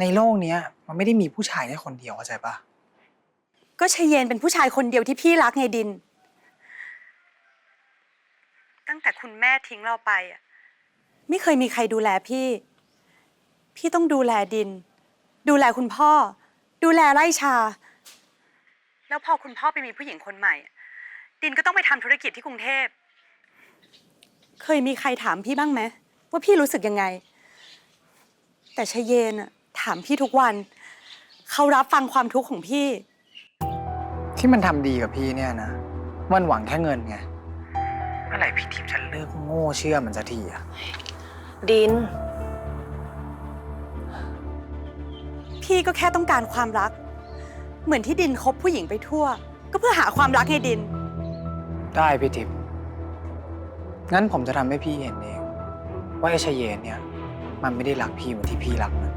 ในโลกเนี้ย มันไม่ได้มีผู้ชายแค่คนเดียวเข้าใจปะก็ชเยนเป็นผู้ชายคนเดียวที่พี่รักไงดิน ตั้งแต่คุณแม่ทิ้งเราไปอะ ไม่เคยมีใครดูแลพี่ พี่ต้องดูแลดิน ดูแลคุณพ่อ ดูแลไร่ชา แล้วพอคุณพ่อไปมีผู้หญิงคนใหม่อะดินก็ต้องไปทำธุรกิจที่กรุงเทพ เคยมีใครถามพี่บ้างไหมว่าพี่รู้สึกยังไง แต่ชเยนอะ ถามพี่ทุกวัน เขารับฟังความทุกข์ของพี่ ที่มันทำดีกับพี่เนี่ยนะ มันหวังแค่เงินไง เมื่อไหร่พี่ทิพย์จะเลิกโง่เชื่อมันสักทีอะดิน พี่ก็แค่ต้องการความรัก เหมือนที่ดินคบผู้หญิงไปทั่ว ก็เพื่อหาความรักให้ดิน ได้พี่ทิพย์งั้นผมจะทำให้พี่เห็นเอง ว่าไอ้ชายเยนเนี่ย มันไม่ได้รักพี่เหมือนที่พี่รักมัน